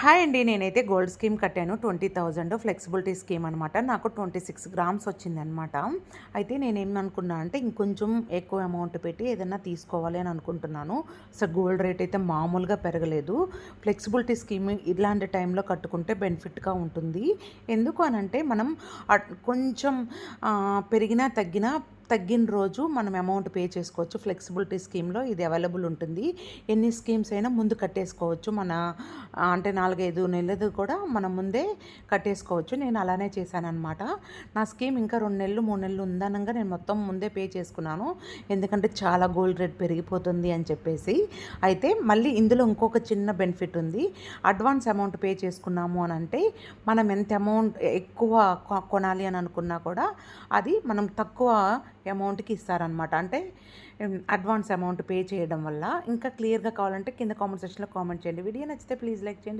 Hi అండి. నేనైతే gold scheme కట్టాను. ట్వంటీ థౌజండ్ ఫ్లెక్సిబిలిటీ స్కీమ్ అనమాట నాకు ట్వంటీ సిక్స్ గ్రామ్స్ వచ్చింది అనమాట అయితే నేనేమనుకున్నా అంటే ఇంకొంచెం ఎక్కువ అమౌంట్ పెట్టి ఏదైనా తీసుకోవాలి అని అనుకుంటున్నాను. సో గోల్డ్ రేట్ అయితే మామూలుగా పెరగలేదు. ఫ్లెక్సిబిలిటీ స్కీమ్ ఇలాంటి టైంలో కట్టుకుంటే బెనిఫిట్గా ఉంటుంది. ఎందుకు అనంటే మనం అట్- కొంచెం పెరిగినా తగ్గినా తగ్గిన రోజు మనం అమౌంట్ పే చేసుకోవచ్చు. ఫ్లెక్సిబిలిటీ స్కీమ్లో ఇది అవైలబుల్ ఉంటుంది. ఎన్ని స్కీమ్స్ అయినా ముందు కట్టేసుకోవచ్చు. మన అంటే నాలుగైదు నెలలు కూడా మనం ముందే కట్టేసుకోవచ్చు. నేను అలానే చేశాను అనమాట నా స్కీమ్ ఇంకా రెండు నెలలు మూడు నెలలు ఉందనగా నేను మొత్తం ముందే పే చేసుకున్నాను. ఎందుకంటే చాలా గోల్డ్ రేట్ పెరిగిపోతుంది అని చెప్పేసి. అయితే మళ్ళీ ఇందులో ఇంకొక చిన్న బెనిఫిట్ ఉంది. అడ్వాన్స్ అమౌంట్ పే చేసుకున్నాము అని అంటే మనం ఎంత అమౌంట్ ఎక్కువ కొ- కొనాలి అని అనుకున్నా కూడా అది మనం తక్కువ అమౌంట్కి ఇస్తారనమాట అంటే అడ్వాన్స్ అమౌంట్ పే చేయడం వల్ల. ఇంకా క్లియర్గా కావాలంటే కింద కామెంట్ సెక్షన్లో కామెంట్ చేయండి. వీడియో నచ్చితే ప్లీజ్ లైక్ చేయండి.